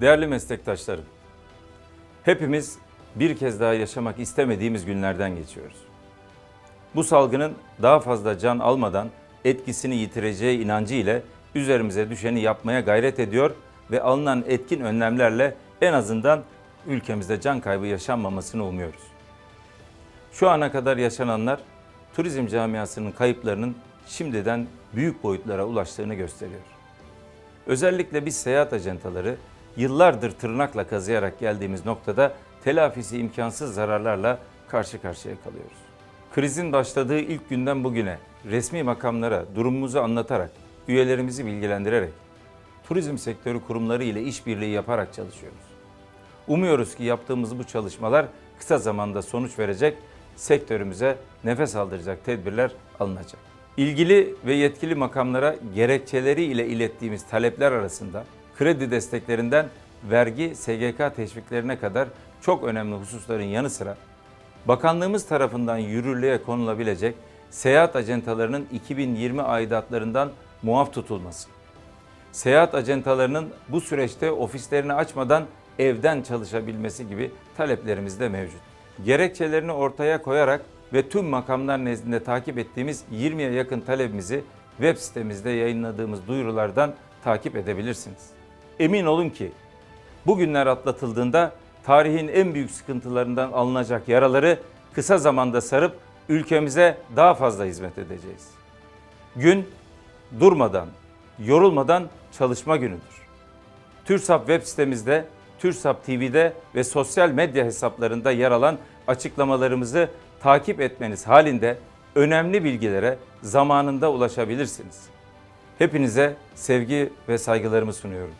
Değerli meslektaşlarım, hepimiz bir kez daha yaşamak istemediğimiz günlerden geçiyoruz. Bu salgının daha fazla can almadan etkisini yitireceği inancı ile üzerimize düşeni yapmaya gayret ediyor ve alınan etkin önlemlerle en azından ülkemizde can kaybı yaşanmamasını umuyoruz. Şu ana kadar yaşananlar turizm camiasının kayıplarının şimdiden büyük boyutlara ulaştığını gösteriyor. Özellikle biz seyahat ajantaları yıllardır tırnakla kazıyarak geldiğimiz noktada telafisi imkansız zararlarla karşı karşıya kalıyoruz. Krizin başladığı ilk günden bugüne resmi makamlara durumumuzu anlatarak, üyelerimizi bilgilendirerek, turizm sektörü kurumları ile işbirliği yaparak çalışıyoruz. Umuyoruz ki yaptığımız bu çalışmalar kısa zamanda sonuç verecek, sektörümüze nefes aldıracak tedbirler alınacak. İlgili ve yetkili makamlara gerekçeleri ile ilettiğimiz talepler arasında kredi desteklerinden vergi, SGK teşviklerine kadar çok önemli hususların yanı sıra Bakanlığımız tarafından yürürlüğe konulabilecek seyahat acentalarının 2020 aidatlarından muaf tutulması, seyahat acentalarının bu süreçte ofislerini açmadan evden çalışabilmesi gibi taleplerimiz de mevcut. Gerekçelerini ortaya koyarak ve tüm makamlar nezdinde takip ettiğimiz 20'ye yakın talebimizi web sitemizde yayınladığımız duyurulardan takip edebilirsiniz. Emin olun ki bugünler atlatıldığında tarihin en büyük sıkıntılarından alınacak yaraları kısa zamanda sarıp ülkemize daha fazla hizmet edeceğiz. Gün durmadan, yorulmadan çalışma günüdür. TÜRSAP web sitemizde, TÜRSAP TV'de ve sosyal medya hesaplarında yer alan açıklamalarımızı takip etmeniz halinde önemli bilgilere zamanında ulaşabilirsiniz. Hepinize sevgi ve saygılarımı sunuyorum.